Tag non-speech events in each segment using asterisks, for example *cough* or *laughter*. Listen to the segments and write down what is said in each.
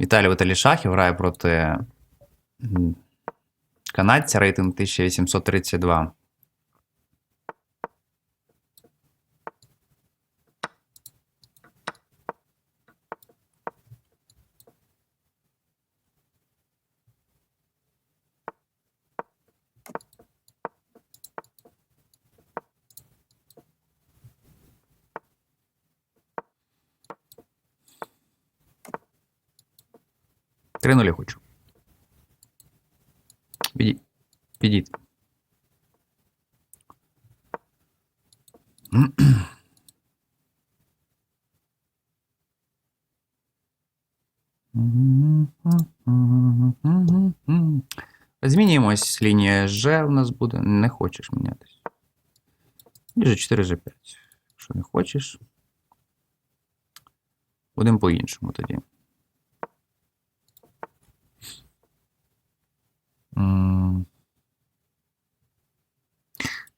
Віталій Віталій Шахів грає проти канадця рейтинг 1832. Три нулі хочу. Підіть. Підіть. Змінюємось. Лінія Ж у нас буде. Не хочеш мінятись. G4, G5. Якщо не хочеш. Будемо по-іншому тоді.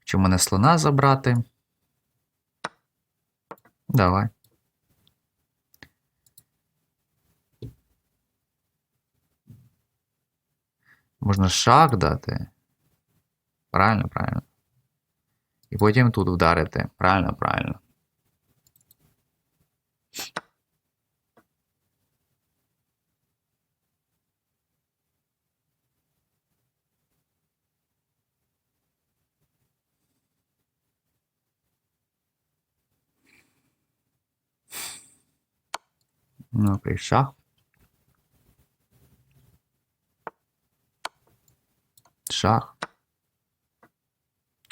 Чи мене слона забрати? Давай. Можна шах дати. Правильно, правильно. І потім тут вдарити. Правильно, правильно. Ну, окей, шах.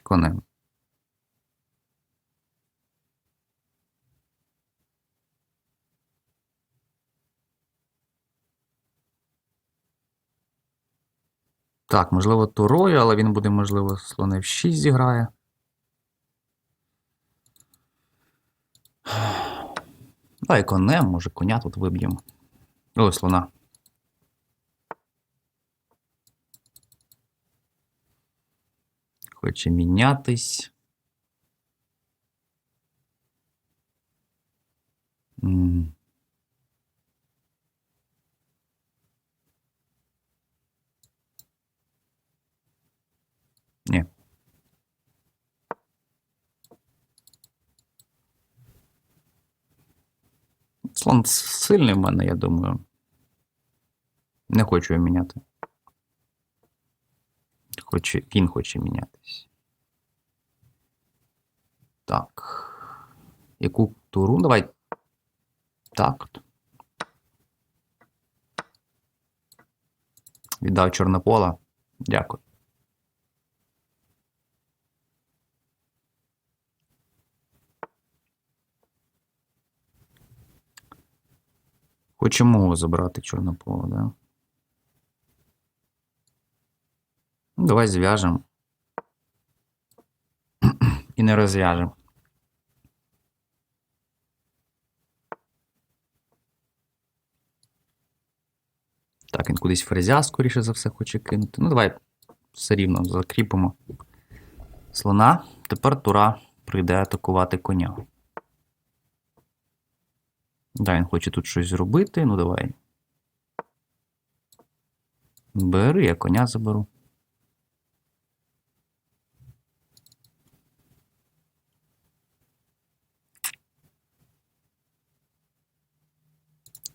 Конем. Так, можливо, турою, але він буде, можливо, слон F6 зіграє. Давай конем, може, коня тут виб'ємо. Ой, слона. Хоче мінятись. М. Ні. Слон сильний в мене, я думаю. Не хочу його міняти. Хоче, він хоче мінятись. Так. Яку туру? Давай. Так. Віддав Чорнопола. Дякую. Хочемо забрати Чорнопола, да? Ну, давай зв'яжемо. *clears throat* І не розв'яжемо. Так, він кудись фрезя, скоріше за все, хоче кинути. Ну, давай все рівно закріпимо слона. Тепер Тура прийде атакувати коня. Да, він хоче тут щось зробити. Ну, давай. Бери, я коня заберу.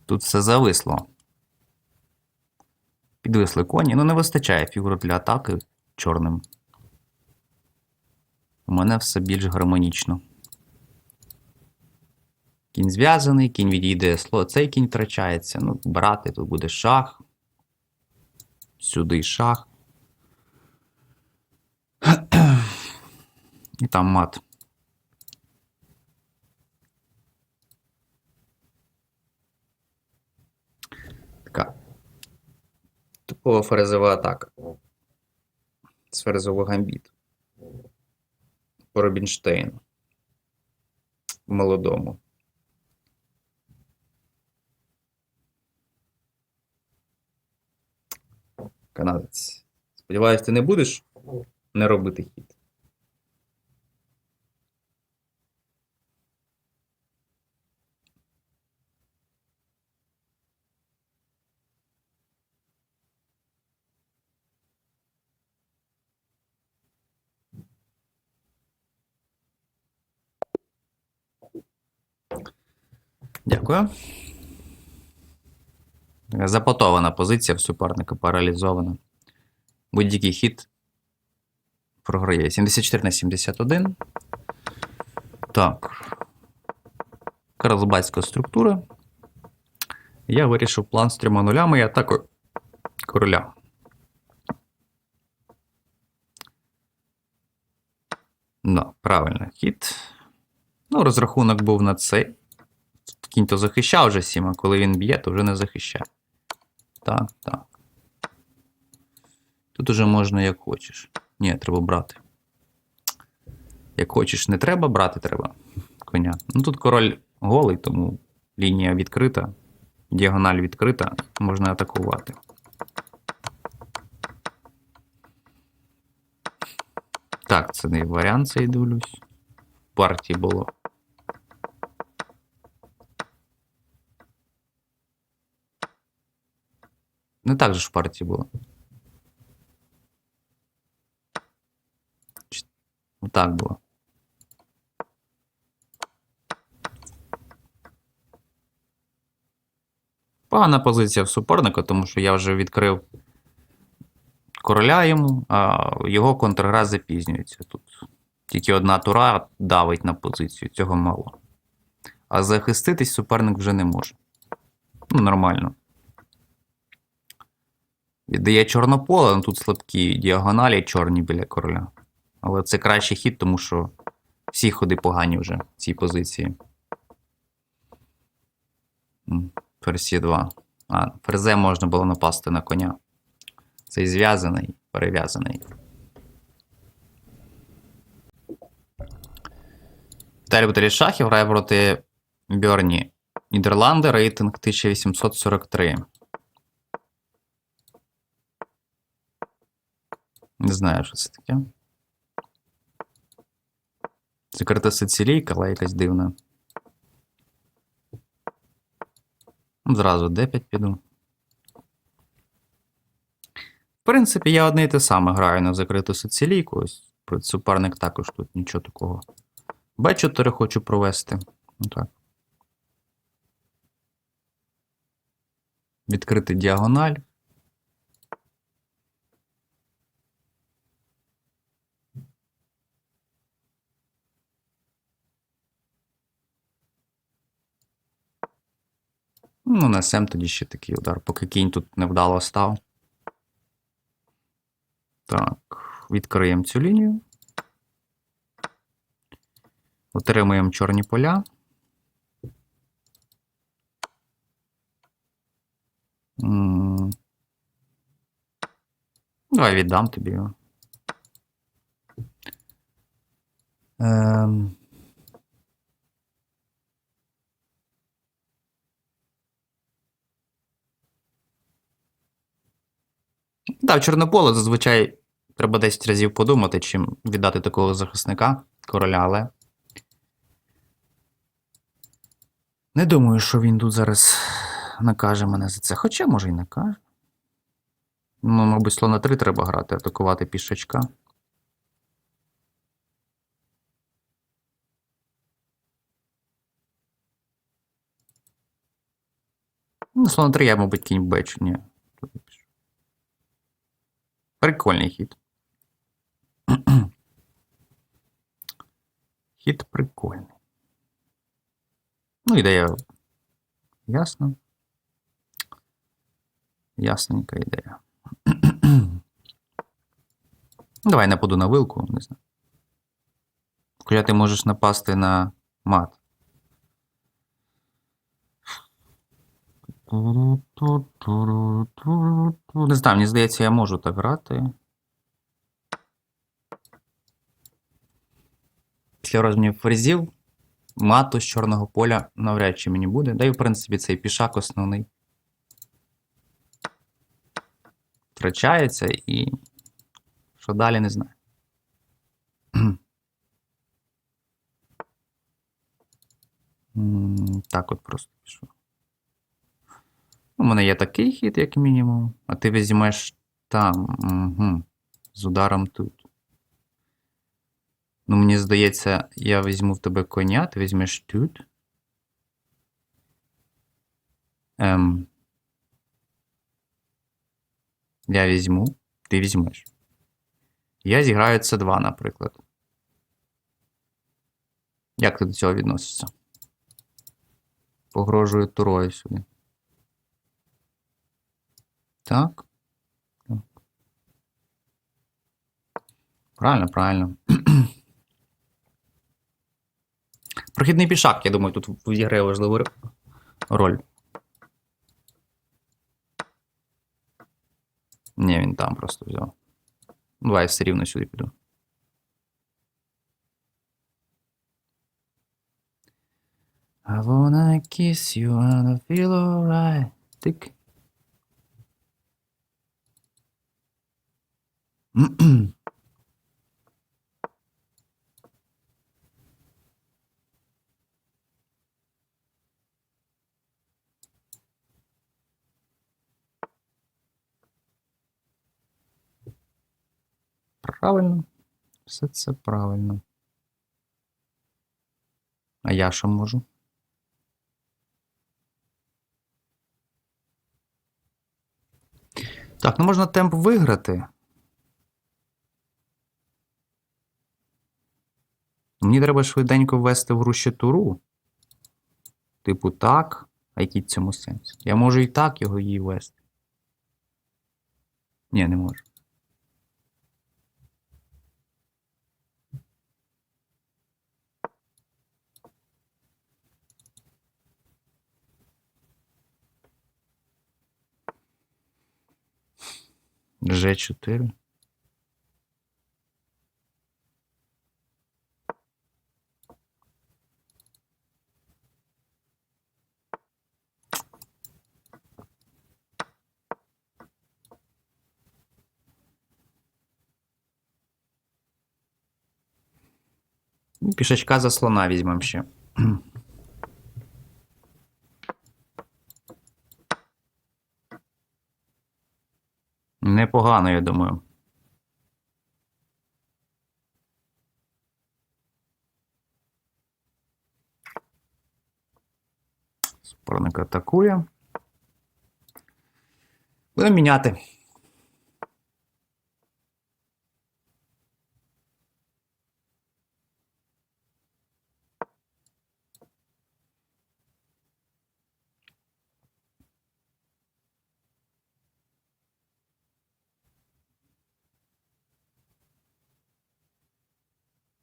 Тут все зависло. Підвисли коні. Ну, не вистачає фігур для атаки чорним. У мене все більш гармонічно. Кінь зв'язаний, кінь відійде сло. Цей кінь втрачається. Ну, брати, тут буде шах. Сюди шах. *clears throat* І там мат. Така. Типова ферезова атака. З ферезового гамбіт. По Робінштейну. Молодому. канадець. Сподіваюсь, ти не будеш не робити хід. Дякую. Запотована позиція в суперника, паралізована. Будь-який хід програє. 74 на 71. Так. Карлбацька структура. Я вирішив план з трьома нулями і атакою короля. Да, правильно, хід. Ну, розрахунок був на цей. Кінь то захищав вже сім, а коли він б'є, то вже не захищає. Так, так. Тут уже можна як хочеш. Ні, треба брати. Як хочеш, не треба, брати треба коня. Ну тут король голий, тому лінія відкрита, діагональ відкрита, можна атакувати. Так, це не варіант, цей дивлюсь. В партії було. Не так же ж в партії було. Ну так було. Погана позиція в суперника, тому що я вже відкрив короля йому, а його контргра запізнюється. Тут тільки одна тура давить на позицію, цього мало. А захиститись суперник вже не може. Ну, нормально. Віддає чорнополе, але тут слабкі діагоналі чорні біля короля. Але це кращий хід, тому що всі ходи погані вже в цій позиції. Ферзь 2. А, ферзе можна було напасти на коня. Цей зв'язаний, перев'язаний. Віталій Баталій Шахів грає проти Бьорні. Нідерланди, рейтинг 1843. Не знаю, що це таке. Закрита Сицилійка, але якась дивна. Ну, Зразу D5 піду. В принципі, я одне і те саме граю на закриту Сицилійку. Ось суперник також тут нічого такого. Б4 хочу провести. Ну, так. Відкрити діагональ. Ну, несем тоді ще такий удар, поки кінь тут невдало став. Так, відкриємо цю лінію. Отримуємо чорні поля. Давай віддам тобі. Ем. Так, в Чорнополе зазвичай треба 10 разів подумати, чим віддати такого захисника короля, але. Не думаю, що він тут зараз накаже мене за це. Хоча, може, і накаже. Ну, мабуть, слона 3 треба грати, атакувати пішачка. Ну, слона 3 я, мабуть, кінь бечу, ні. Прикольний хід. Хід прикольний. Ну, ідея. Ясно. Ясненька ідея. Давай нападу на вилку, не знаю. Хоча ти можеш напасти на мат. Не знаю, мені здається, я можу так грати. Після розмінів фрезів мату з чорного поля навряд чи мені буде. Да і в принципі цей пішак основний. Втрачається і. Що далі не знаю. *clears throat* Так от просто пішов. У мене є такий хід, як мінімум, а ти візьмеш там. Угу. З ударом тут. Ну, мені здається, я візьму в тебе коня, ти візьмеш тут. Ем, я візьму. Ти візьмеш. Я зіграю це 2, наприклад. Як ти до цього відносишся? Погрожую турою сюди. Так. Правильно, правильно. *clears throat* Прохідний пішак, я думаю, тут відіграє важливу роль. Ні, він там просто взяв. Ну, Давай все рівно сюди піду. I wanna kiss you and I feel alright. Тик. Правильно. Все це правильно. А я що можу? Так, ну можна темп виграти. Мені треба швиденько ввести в гру. Типу, так. А який цьому сенс? Я можу і так його її ввести. Ні, не можу. Ж4. Пішачка за слона візьмемо ще. Непогано, я думаю. Суперник атакує. Будемо міняти.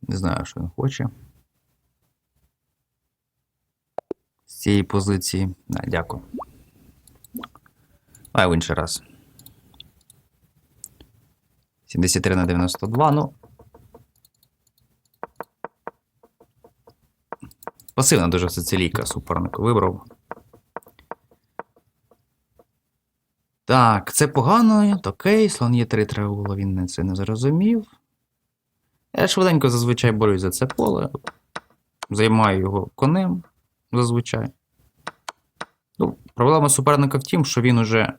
Не знаю, що він хоче. З цієї позиції. Да, дякую. Давай в інший раз. 73 на 92, ну. Пасивна дуже соціалійка супернику вибрав. Так, це погано. Окей, слон є 3 треба було, він це не зрозумів. Я швиденько зазвичай борюсь за це поле. Займаю його конем зазвичай. Ну, проблема суперника в тім, що він уже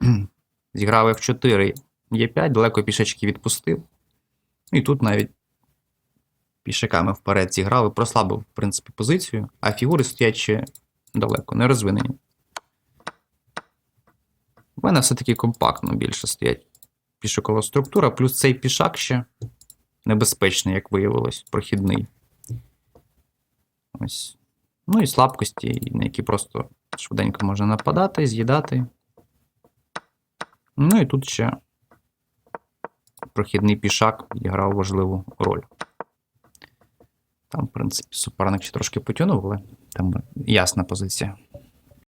*clears throat* зіграв F4, Е5, далеко пішечки відпустив. І тут навіть пішаками вперед зіграв і прослабив, в принципі, позицію, а фігури стоять ще далеко, не розвинені. У мене все-таки компактно більше стоять пішокова структура, плюс цей пішак ще небезпечний, як виявилось, прохідний. Ось. Ну і слабкості, на які просто швиденько можна нападати, з'їдати. Ну і тут ще прохідний пішак відіграв важливу роль. Там, в принципі, суперник ще трошки потягнув, але там ясна позиція.